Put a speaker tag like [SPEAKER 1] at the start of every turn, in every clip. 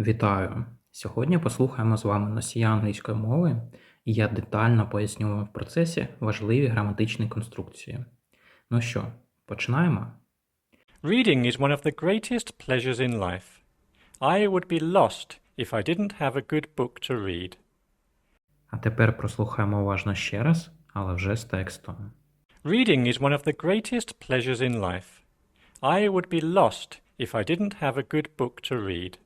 [SPEAKER 1] Вітаю! Сьогодні послухаємо з вами носія англійської мови, і я детально поясню вам в процесі важливі граматичні конструкції. Ну що, починаємо?
[SPEAKER 2] Reading is one of the greatest pleasures in life. I would be lost if I didn't have a good book to read.
[SPEAKER 1] А тепер прослухаємо уважно ще раз, але вже з текстом.
[SPEAKER 2] Reading is one of the greatest pleasures in life. I would be lost if I didn't have a good book to read.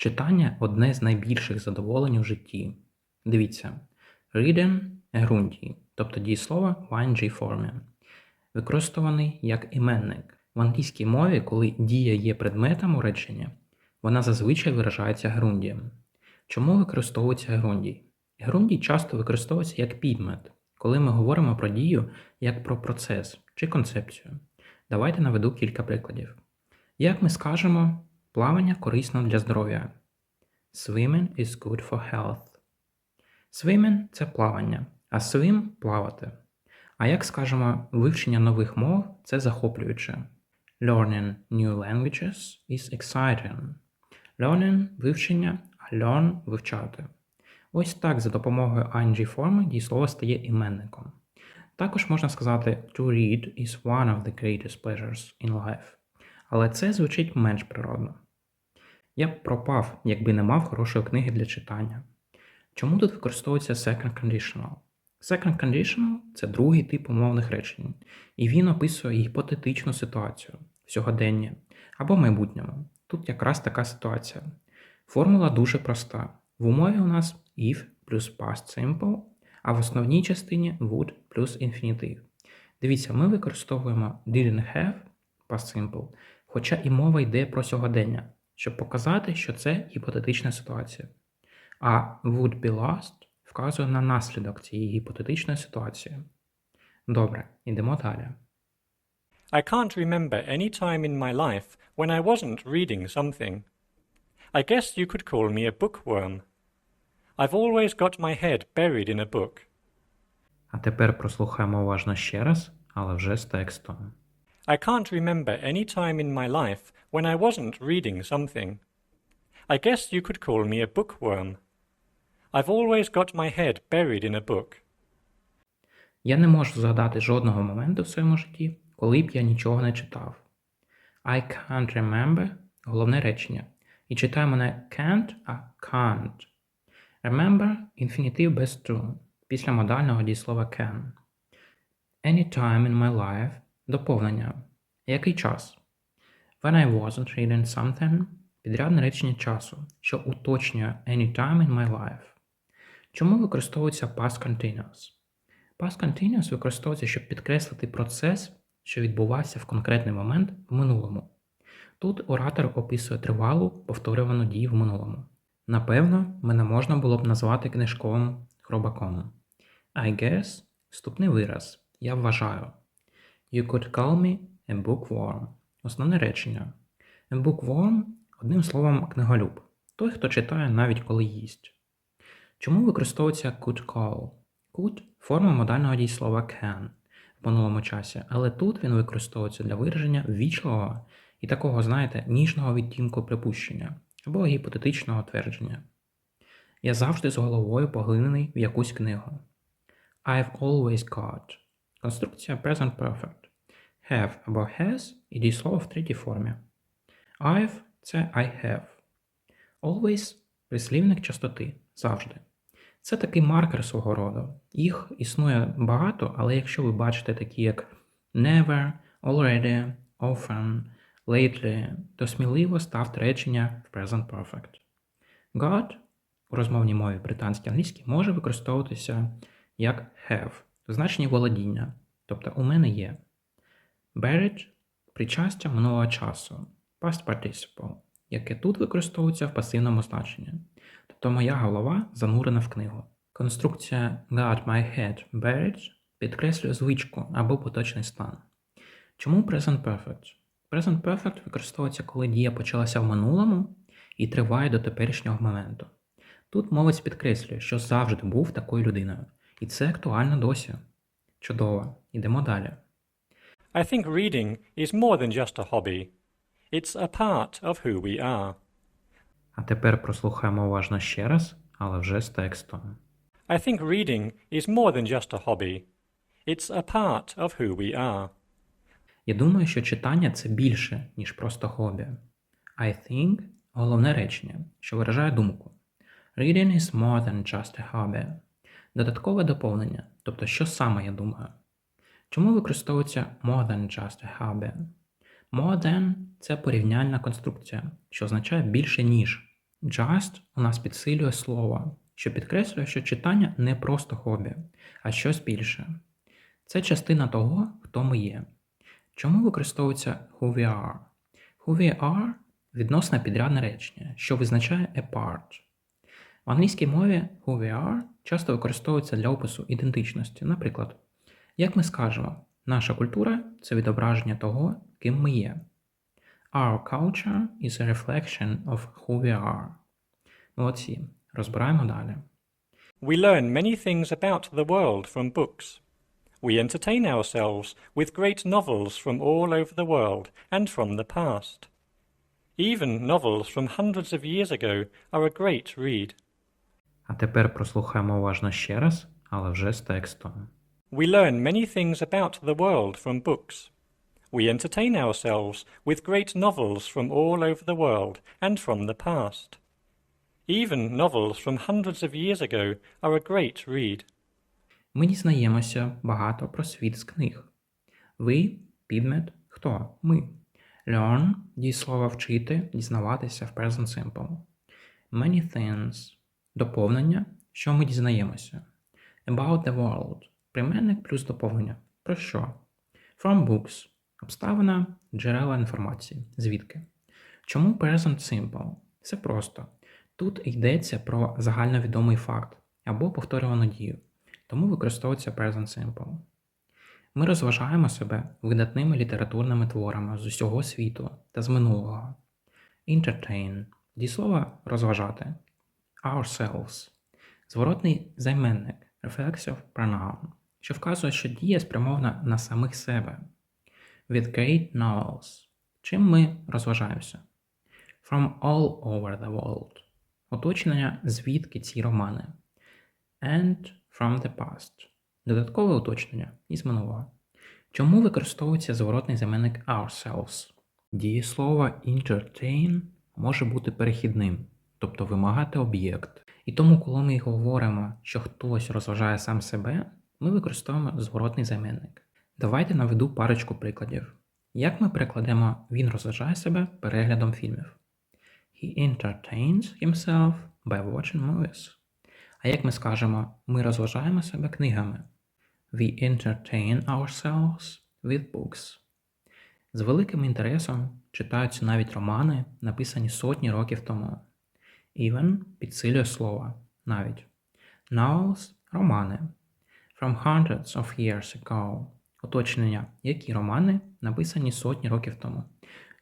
[SPEAKER 1] Читання одне з найбільших задоволень у житті. Дивіться, reading – ґрунтій, тобто дієслово в ing формі, використований як іменник. В англійській мові, коли дія є предметом у реченні, вона зазвичай виражається ґрундієм. Чому використовується ґрундій? Ґрундій часто використовується як підмет, коли ми говоримо про дію як про процес чи концепцію. Давайте наведу кілька прикладів. Як ми скажемо, плавання корисно для здоров'я. Swimming is good for health. Swimming – це плавання, а swim – плавати. А як скажемо, вивчення нових мов це захоплююче. Learning new languages is exciting. Learning – вивчення, а learn – вивчати. Ось так за допомогою ing форми дієслово стає іменником. Також можна сказати to read is one of the greatest pleasures in life. Але це звучить менш природно. Я б пропав, якби не мав хорошої книги для читання. Чому тут використовується second conditional? Second conditional – це другий тип умовних речень, і він описує гіпотетичну ситуацію в сьогоденні або майбутньому. Тут якраз така ситуація. Формула дуже проста. В умові у нас if плюс past simple, а в основній частині would плюс інфінітив. Дивіться, ми використовуємо didn't have past simple, хоча і мова йде про сьогодення, щоб показати, що це гіпотетична ситуація. А would be lost вказує на наслідок цієї гіпотетичної ситуації. Добре, йдемо далі.
[SPEAKER 2] I can't remember any time in my life when I wasn't reading something. I guess you could call me a bookworm. I've always got my head buried in a book.
[SPEAKER 1] А тепер прослухаємо уважно ще раз, але вже з текстом.
[SPEAKER 2] I can't remember any time in my life when I wasn't reading something. I guess you could call me a bookworm. I've always got my head buried in a book.
[SPEAKER 1] Я не можу згадати жодного моменту в своєму житті, коли б я нічого не читав. I can't remember – головне речення. І читаємо не can't, а can't. Remember – інфінітив без to, після модального дієслова can. Any time in my life – доповнення. Який час? When I wasn't reading something – підрядне речення часу, що уточнює any time in my life. Чому використовується past continuous? Past continuous використовується, щоб підкреслити процес, що відбувався в конкретний момент в минулому. Тут оратор описує тривалу повторювану дію в минулому. Напевно, мене можна було б назвати книжковим хробаком. I guess – вступний вираз. Я вважаю. You could call me a bookworm. Основне речення. A bookworm – одним словом книголюб. Той, хто читає навіть коли їсть. Чому використовується could call? Could – форма модального дієслова can в минулому часі, але тут він використовується для вираження ввічливого і такого, знаєте, ніжного відтінку припущення або гіпотетичного твердження. Я завжди з головою поглинений в якусь книгу. I've always got. Конструкція present perfect. Have або has і дієслово в третій формі. I've – це I have. Always – прислівник частоти. Завжди. Це такий маркер свого роду. Їх існує багато, але якщо ви бачите такі, як never, already, often, lately, то сміливо ставте речення в present perfect. God у розмовній мові британській англійській може використовуватися як have в значенні володіння, тобто у мене є. Bearage – причастя минулого часу, past participle, яке тут використовується в пасивному значенні. Тобто моя голова занурена в книгу. Конструкція got my head buried підкреслює звичку або поточний стан. Чому present perfect? Present perfect використовується, коли дія почалася в минулому і триває до теперішнього моменту. Тут мовець підкреслює, що завжди був такою людиною, і це актуально досі. Чудово, йдемо далі.
[SPEAKER 2] I think reading is more than just a hobby. It's a part of who we are.
[SPEAKER 1] А тепер прослухаємо уважно ще раз, але вже з текстом.
[SPEAKER 2] I think reading is more than just a hobby. It's a part of who we are.
[SPEAKER 1] Я думаю, що читання це більше, ніж просто хобі. I think – головне речення, що виражає думку. Reading is more than just a hobby. Додаткове доповнення, тобто що саме я думаю. Чому використовується more than just a hobby? More than – це порівняльна конструкція, що означає більше ніж. Just у нас підсилює слово, що підкреслює, що читання не просто хобі, а щось більше. Це частина того, хто ми є. Чому використовується who we are? Who we are – відносне підрядне речення, що визначає a part. В англійській мові who we are часто використовується для опису ідентичності. Наприклад, як ми скажемо, наша культура це відображення того, ким ми є. Our culture is a reflection of who we are. Молодці. Розбираємо далі.
[SPEAKER 2] We learn many things about the world from books. We entertain ourselves with great novels from all over the world and from the past. Even novels from hundreds of years ago are a great read.
[SPEAKER 1] А тепер прослухаємо уважно ще раз, але вже з текстом.
[SPEAKER 2] We learn many things about the world from books. We entertain ourselves with great novels from all over the world and from the past. Even novels from hundreds of years ago are a great read.
[SPEAKER 1] Ми дізнаємося багато про світ з книг. Ви підмет хто? Ми. Learn дієслово вчити, дізнаватися в present simple. Many things доповнення, що ми дізнаємося. About the world прийменник плюс доповнення. Про що? From books обставина, джерела інформації. Звідки? Чому present simple? Все просто. Тут йдеться про загальновідомий факт або повторювану дію тому використовується present simple. Ми розважаємо себе видатними літературними творами з усього світу та з минулого. Entertain дієслово розважати. Ourselves зворотний займенник reflexive pronoun, що вказує, що дія спрямована на самих себе. With great novels. Чим ми розважаємося? From all over the world. Уточнення, звідки ці романи. And from the past. Додаткове уточнення із минулого. Чому використовується зворотний заменник ourselves? Дієслово entertain може бути перехідним, тобто вимагати об'єкт. І тому, коли ми говоримо, що хтось розважає сам себе, ми використовуємо зворотний заменник. Давайте наведу парочку прикладів. Як ми перекладемо він розважає себе переглядом фільмів? He entertains himself by watching movies. А як ми скажемо, ми розважаємо себе книгами? We entertain ourselves with books. З великим інтересом читаються навіть романи, написані сотні років тому. Even підсилює слово навіть. Novels – романи. From hundreds of years ago. Уточнення, які романи написані сотні років тому.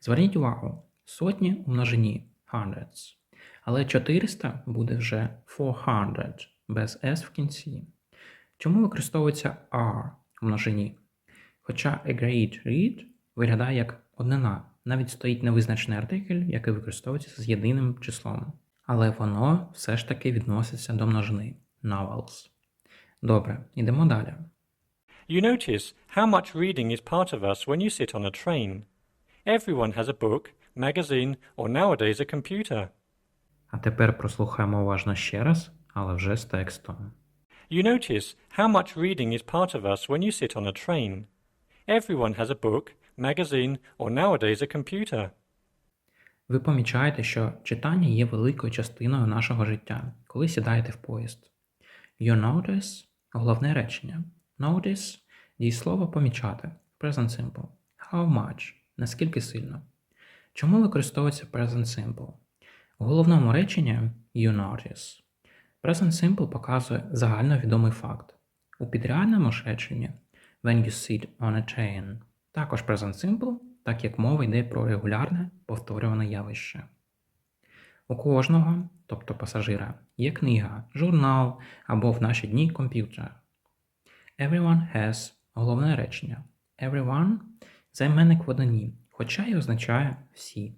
[SPEAKER 1] Зверніть увагу, сотні у множині hundreds. Але 400 буде вже 400 без S в кінці. Чому використовується are у множині? Хоча a great read виглядає як однина, навіть стоїть невизначений артикль, який використовується з єдиним числом. Але воно все ж таки відноситься до множини novels. Добре, йдемо далі.
[SPEAKER 2] You notice how much reading is part of us when you sit on a train. Everyone has a book, magazine, or nowadays a computer.
[SPEAKER 1] А тепер прослухаємо уважно ще раз, але вже з текстом.
[SPEAKER 2] You notice how much reading is part of us when you sit on a train. Everyone has a book, magazine, or nowadays a computer.
[SPEAKER 1] Ви помічаєте, що читання є великою частиною нашого життя, коли сідаєте в поїзд. You notice – головне речення. Notice – дієслово помічати. Present simple. How much – наскільки сильно. Чому використовується present simple? У головному реченні you notice. Present simple показує загальновідомий факт. У підрядному реченні when you sit on a train. Також present simple, так як мова йде про регулярне повторюване явище. У кожного, тобто пасажира, є книга, журнал або в наші дні комп'ютер. Everyone has головне речення. Everyone займенник в однині, хоча й означає всі.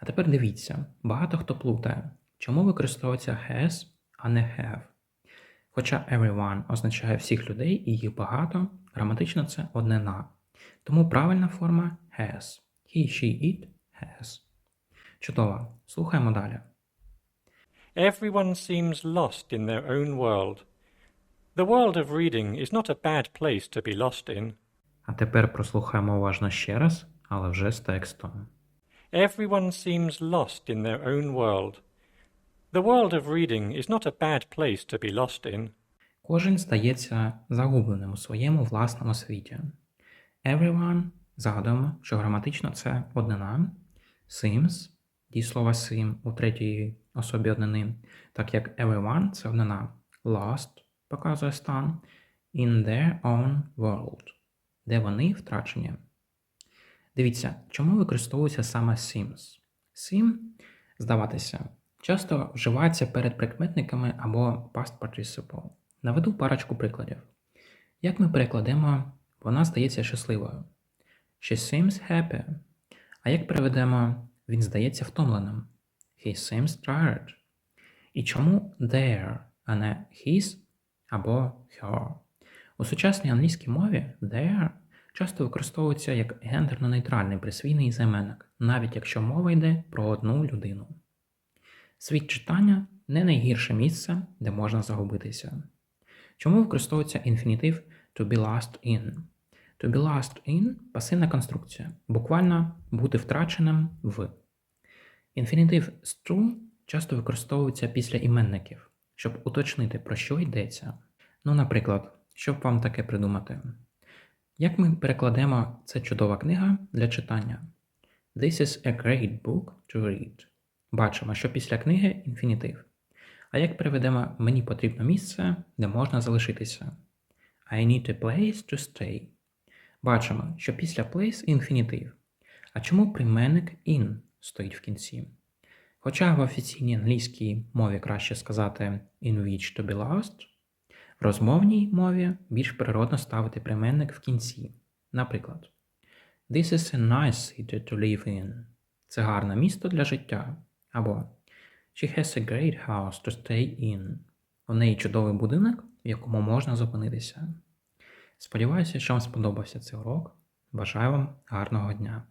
[SPEAKER 1] А тепер дивіться, багато хто плутає, чому використовується has, а не have. Хоча everyone означає всіх людей і їх багато, граматично це однина. Тому правильна форма has. He, she, it, has. Чудово. Слухаємо далі.
[SPEAKER 2] Everyone seems lost in their own world. The world of reading is not a bad place to be lost in.
[SPEAKER 1] А тепер прослухаємо уважно ще раз, але вже з текстом.
[SPEAKER 2] Everyone seems lost in their own world. The world of reading is not a bad place to be lost in.
[SPEAKER 1] Кожен стається загубленим у своєму власному світі. Everyone згадуємо, що граматично це однина. Seems дієслова seem у третій особі однини, так як everyone це однина. Lost показує стан in their own world, де вони втрачені. Дивіться, чому використовується саме seems? Seem, здаватися, часто вживається перед прикметниками або past participle. Наведу парочку прикладів. Як ми перекладемо вона здається щасливою? She seems happy. А як переведемо він здається втомленим? He seems tired. І чому their, а не his або her? У сучасній англійській мові their часто використовується як гендерно-нейтральний присвійний займенник, навіть якщо мова йде про одну людину. Світ читання не найгірше місце, де можна загубитися. Чому використовується інфінітив to be lost in? To be lost in пасивна конструкція, буквально бути втраченим в. Інфінітив to часто використовується після іменників, щоб уточнити, про що йдеться. Ну, наприклад, щоб вам таке придумати. Як ми перекладемо це чудова книга для читання? This is a great book to read. Бачимо, що після книги інфінітив. А як переведемо мені потрібно місце, де можна залишитися? I need a place to stay. Бачимо, що після place інфінітив. А чому прийменник in стоїть в кінці? Хоча в офіційній англійській мові краще сказати in which to be lost, в розмовній мові більш природно ставити прийменник в кінці. Наприклад, This is a nice city to live in. Це гарне місто для життя. Або She has a great house to stay in. У неї чудовий будинок, в якому можна зупинитися. Сподіваюся, що вам сподобався цей урок. Бажаю вам гарного дня!